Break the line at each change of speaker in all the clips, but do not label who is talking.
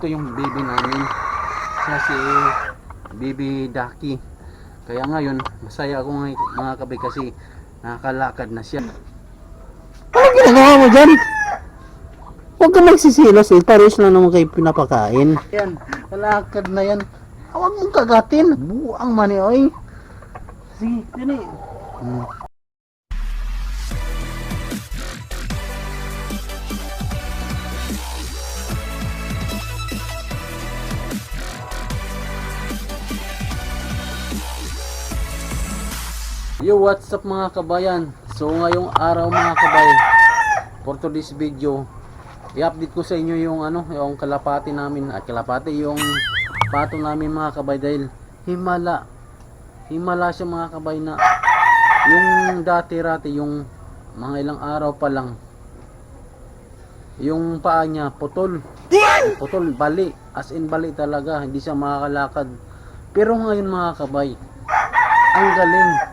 Ito yung baby namin. Siya si baby Ducky. Kaya ngayon, masaya ako ngayon, mga kabay kasi nakakalakad na siya.
Ano ginagawa mo dyan? Huwag ka magsisilos eh. Pares lang naman kayo pinapakain.
Yan, kalakad na yan. Huwag mong kagatin. Buang mani, oy. Sige, yun eh. Hmm. Yo, what's up mga kabayan? So ngayong araw mga kabayan, for today's video, i-update ko sa inyo yung ano, yung kalapati namin. At kalapati yung pato namin mga kabay dahil himala. Himala siya mga kabay na yung dati-rati yung mga ilang araw pa lang yung paa niya putol. Putol bali. As in bali talaga. Hindi siya makakalakad. Pero ngayon mga kabay ang galing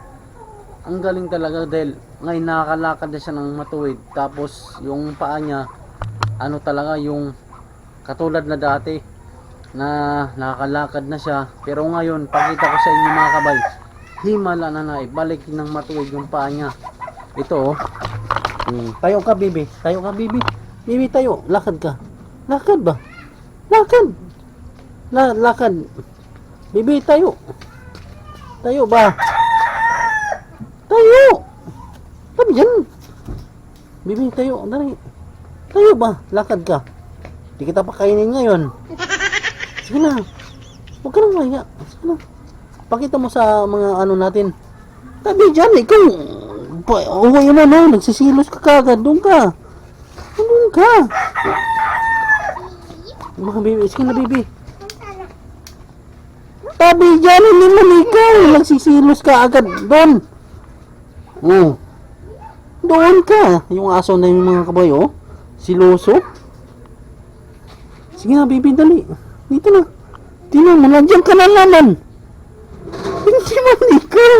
ang galing talaga dahil ngayon nakakalakad na siya ng matuwid. Tapos yung paa niya ano talaga yung katulad na dati na nakakalakad na siya. Pero ngayon pakita ko sa inyo mga kabay himala na na ibalik ng matuwid yung paa niya. Ito oh. Hmm, tayo ka bibi. Tayo ka bibi. Bibi tayo. Lakad ka. Lakad ba? Lakad. La lakad. Bibi tayo. Tayo ba tayo! Sabi yan? Bibi tayo dali tayo ba? Lakad ka. Di kita pakainin ngayon. Sige na. Huwag ka nang maya sige na. Pakita mo sa mga ano natin. Sabi dyan ikaw. Uwi mo no? Nagsisilos ka kagad doon ka. Doon ka. Mga bibi sige na bibi. Sabi dyan hindi man ikaw. Nagsisilos ka agad. Doon oh doon ka. Yung aso na yung mga kabay oh. Siloso sige na bibi dali. Dito na. Tingnan mo nandiyan ka na naman. Hindi man ikaw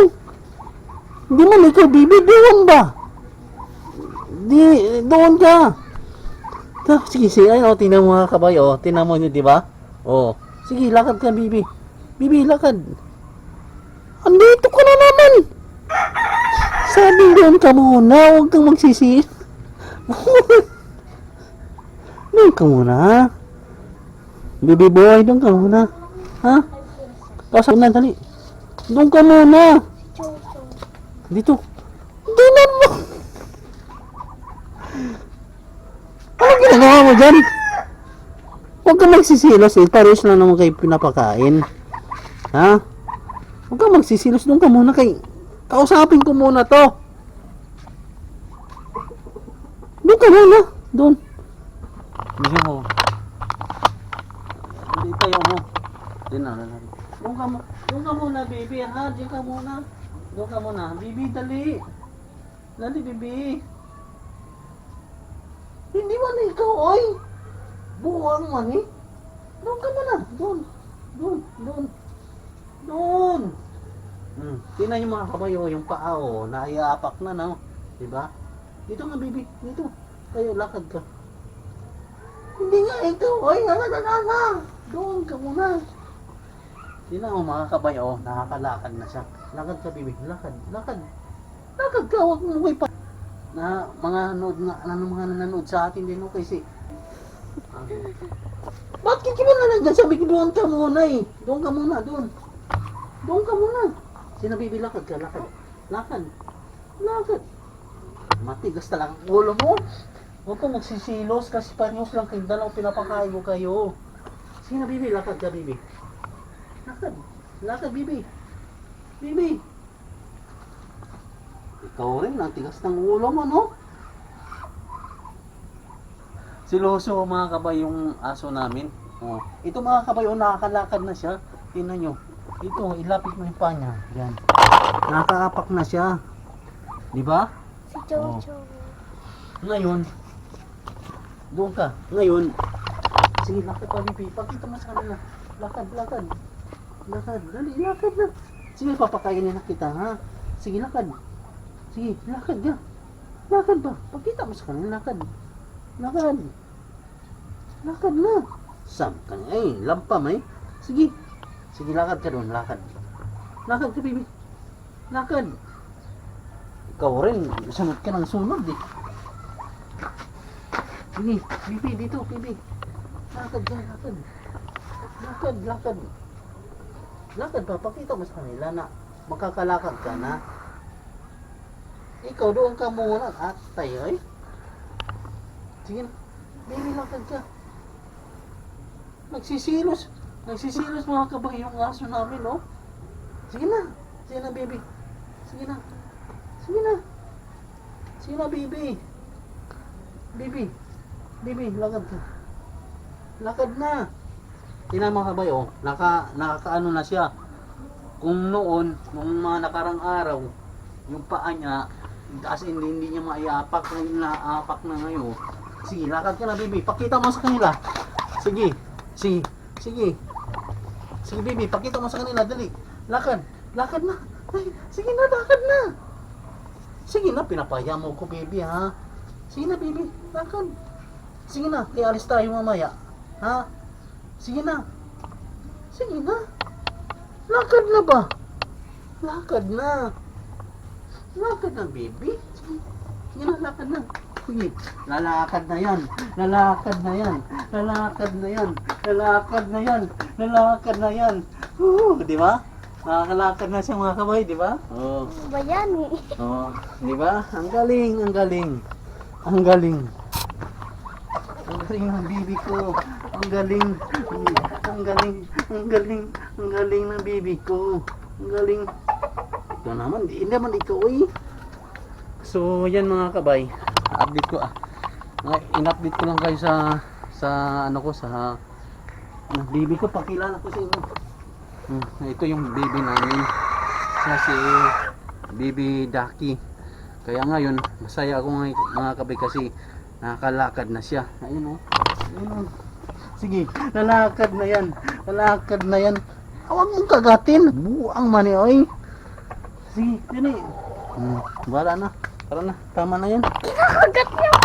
hindi man ikaw bibi doon ba? Di doon ka. Ta, sige sige. Ayun oh tingnan mo mga kabay oh. Tingnan mo nyo di ba? Oh. Sige lakad ka bibi bibi lakad. Andito ka na naman sabi doon ka muna huwag kang magsisi doon ka muna bibi boy doon ka muna ha? Pasok na dali. Doon ka muna. Dito. Dinan mo. Ano ginagawa mo dyan? Huwag kang magsisilos eh. Pares lang naman kayo pinapakain. Ha? Huwag kang magsisilos doon ka muna kay kausapin ko muna to. Doon ka muna doon. Hindi mo. Hindi tayo mo. Hindi na,
doon ka muna doon ka muna baby ha? Doon ka muna. Doon ka muna. Baby dali. Dali baby. Hindi man ikaw oy. Buwang man eh. Doon ka muna. Doon. Doon. Doon. Doon Hmm. Tingnan yung mga kabayo, yung paa oh, naiapak na no. 'Di ba? Dito nga baby, dito. Tayo lakad ka. Hindi nga nga nga nga. Doon ka muna. Tingnan mo mga kabayo, oh, nakakalakad na siya. Lakad ka baby, lakad, lakad. Lakad ka, wag mo pa. Na mga nanood nga, ano mga nanonood sa atin din no kasi Bakit ka ba na nandyan? Sabi ko doon ka muna eh. Doon ka muna, doon. Doon ka muna. Sinabi, lakad ka, lakad. Lakad. Lakad. Matigas talaga ang ulo mo. Huwag kang magsisilos kasi parehas lang kayong dalaw pinapakain ko kayo. Sige na, bibi. Lakad ka, bibi. Lakad. Lakad, bibi. Bibi. Ikaw rin, ang tigas ng ulo mo, no? Siloso mga kabay yung aso namin. Oh. Ito mga kabay, oh, nakakalakad na siya. Tingnan nyo. Ito, ilapit mo yung paa niya. Yan. Nakaapak na siya. Di ba?
Si Jojo.
Ngayon, doon ka. Ngayon, sige, lakad pa, Bibi. Pakita mo sa kanila. Lakad, lakad. Lakad, dali, lakad na. Sige, papakainin na kita, ha? Sige, lakad. Sige, lakad ka. Lakad ba? Pakita mo sa kanila, lakad. Lakad. Lakad na.
Sam ka na. Ay, lampam eh. Sige. Sige, lakad ka doon. Lakad. Lakad ka, baby. Lakad. Ikaw rin. Sunod ka ng sunod eh. Sige, baby, dito, baby. Lakad ka, lakad. Lakad, lakad. Lakad pa, mo sa kanila na makakalakad ka na. Ikaw doon ka muna at tayo eh. Sige na, baby, lakad ka. Nagsisilos. Nagsisilos mga kabay yung aso namin, oh. Sige na. Sige na, baby. Sige na. Sige na. Sige na, baby. Baby. Baby, lakad ka. Lakad na. Tingnan mga kabay, oh. Naka, nakakaano na siya. Kung noon, nung mga nakarang araw, yung paa niya, as in, hindi niya maiapak, ngayon naapak na ngayon. Sige, lakad ka na, baby. Pakita mo sa kanila. Sige. Sige. Sige. Sige, baby. Pakita mo sa kanila. Dali. Lakad. Lakad na. Ay, sige na, lakad na. Sige na, pinapaya mo ko, baby, ha? Sige na, baby. Lakad. Sige na, kaya alis tayo mamaya. Ha? Sige na. Sige na. Lakad na ba? Lakad na. Lakad na, baby. Sige na, lakad na. Sige, lalakad na yan. Lalakad na yan. Lalakad na yan. Lalakad na yan. Lalakad na yan. Uh, di ba? Nakakalakad na siya mga kabay, di ba? Oo.
Ano ba yan eh?
Oh, di ba? Ang galing, ang galing. Ang galing. Ang galing ng bibi ko. Ang galing. Ang galing. Ang galing. Ang galing ng bibi ko. Ang galing. Ito naman, hindi naman ikaw eh. So, yan mga kabay. Update ko ah. Mga In-update ko lang kayo sa sa ano ko sa uh, bibi ko pakilala ko sa inyo. Hmm, ito yung baby namin. Siya si Baby Ducky. Kaya ngayon, masaya ako ngay- mga kabay kasi nakakalakad na siya. Ayun oh. Ayun oh. Sige, lalakad na yan. Lalakad na yan. Huwag mong kagatin. Buang mani oy. Sige, dali. Hmm, wala na. Tara na, tama na yan.
Kinakagat niya